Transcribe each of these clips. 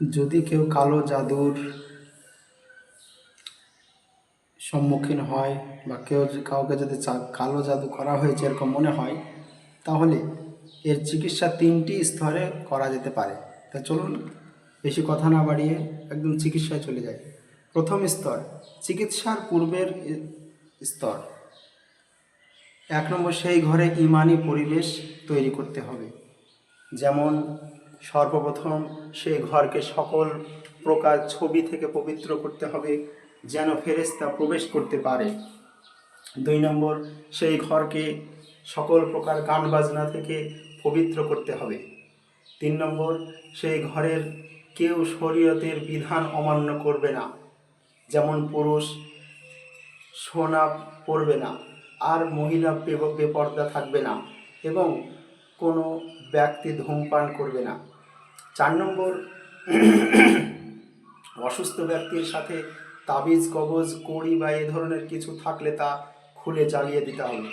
যদি কেউ কালো জাদুর সম্মুখীন হয় বা কেউ কাউকে যদি কালো জাদু করা হয়েছে এরকম মনে হয়, তাহলে এর চিকিৎসা তিনটি স্তরে করা যেতে পারে। তা চলুন বেশি কথা না বাড়িয়ে একদম চিকিৎসায় চলে যাই। প্রথম স্তর, চিকিৎসার পূর্বের স্তর। এক নম্বর, সেই ঘরে ইমানি পরিবেশ তৈরি করতে হবে। যেমন সর্বপ্রথম সেই ঘরকে সকল প্রকার ছবি থেকে পবিত্র করতে হবে যেন ফেরেশতা প্রবেশ করতে পারে। দুই নম্বর, সেই ঘরকে সকল প্রকার গান বাজনা থেকে পবিত্র করতে হবে। তিন নম্বর, সেই ঘরের কেউ শরীয়তের বিধান অমান্য করবে না, যেমন পুরুষ সোনা পরবে না, আর মহিলা বেপর্দা থাকবে না, এবং কোনো ব্যক্তি ধূমপান করবে না। চার নম্বর, অসুস্থ ব্যক্তির সাথে তাবিজ, কবজ, কড়ি বা এ ধরনের কিছু থাকলে তা খুলে জ্বালিয়ে দিতে হবে।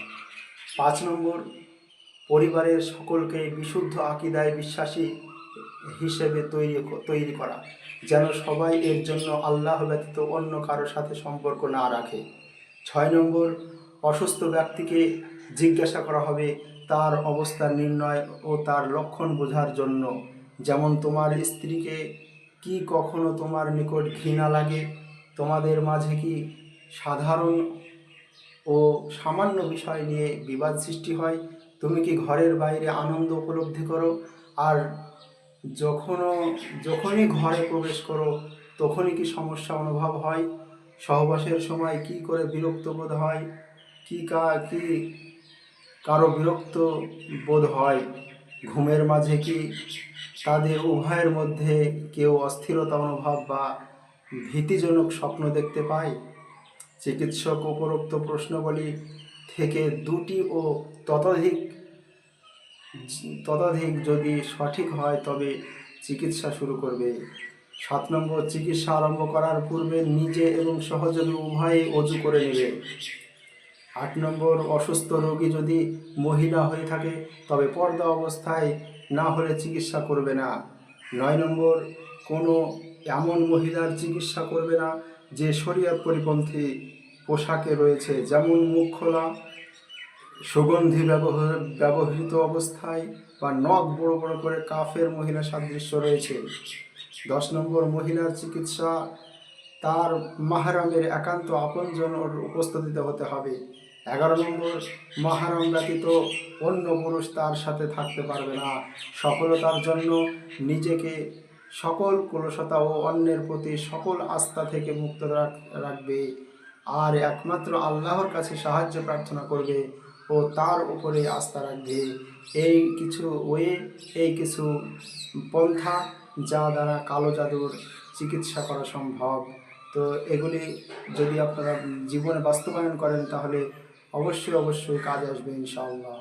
পাঁচ নম্বর, পরিবারের সকলকে বিশুদ্ধ আকিদায় বিশ্বাসী হিসেবে তৈরি তৈরি করা। যেন সবাই এর জন্য আল্লাহ ব্যতীত অন্য কারোর সাথে সম্পর্ক না রাখে। ছয় নম্বর, অসুস্থ ব্যক্তিকে জিজ্ঞাসা করা হবে তার অবস্থা নির্ণয় ও তার লক্ষণ বোঝার জন্য। যেমন তোমার স্ত্রীকে কি কখনো তোমার নিকট ঘৃণা লাগে? তোমাদের মাঝে কি সাধারণ ও সামান্য বিষয় নিয়ে বিবাদ সৃষ্টি হয়? তুমি কি ঘরের বাইরে আনন্দ উপলব্ধি করো? আর যখনও, যখনই ঘরে প্রবেশ করো, তখনই কি সমস্যা অনুভব হয়? সহবাসের সময় কি করে বিরক্ত বোধ হয়? কি কা, কি কারও বিরক্ত বোধ হয়? ঘুমের মাঝে কি তাদের উভয়ের মধ্যে কেউ অস্থিরতা অনুভব বা ভীতিজনক স্বপ্ন দেখতে পায়? চিকিৎসক উপরোক্ত প্রশ্নগুলি থেকে দুটি ও ততোধিক ততোধিক যদি সঠিক হয়, তবে চিকিৎসা শুরু করবে। সাত নম্বর, চিকিৎসা আরম্ভ করার পূর্বে নিজে এবং সহযোগী উভয়ে অজু করে নেবে। আট নম্বর অসুস্থ রোগী যদি মহিলা হয়ে থাকে, তবে পর্দা অবস্থায় না হলে চিকিৎসা করবে না। নয় নম্বর, কোনো এমন মহিলার চিকিৎসা করবে না যে শরীয়ত পরিপন্থী পোশাকে রয়েছে, যেমন মুখ খোলা, সুগন্ধি ব্যবহার, ব্যবহৃত অবস্থায় বা নখ বড় বড় করে কাফের মহিলা সাদৃশ্য রয়েছে। দশ নম্বর, মহিলার চিকিৎসা তার মাহারামের একান্ত আপনজন ওর উপস্থিতিতে হতে হবে। এগারো নম্বর, মাহারাম ব্যতীত অন্য পুরুষ তার সাথে থাকতে পারবে না। সফলতার জন্য নিজেকে সকল কলসতা ও অন্যের প্রতি সকল আস্থা থেকে মুক্ত রাখ- রাখবে। আর একমাত্র আল্লাহর কাছে সাহায্য প্রার্থনা করবে ও তার উপরে আস্থা রাখবে। এই কিছু ওয়ে, এই কিছু পন্থা যা দ্বারা কালো জাদুর চিকিৎসা করা সম্ভব। তো এগুলি যদি আপনারা জীবনে বাস্তবায়ন করেন তাহলে অবশ্যই অবশ্যই কাজে আসবে ইনশাআল্লাহ।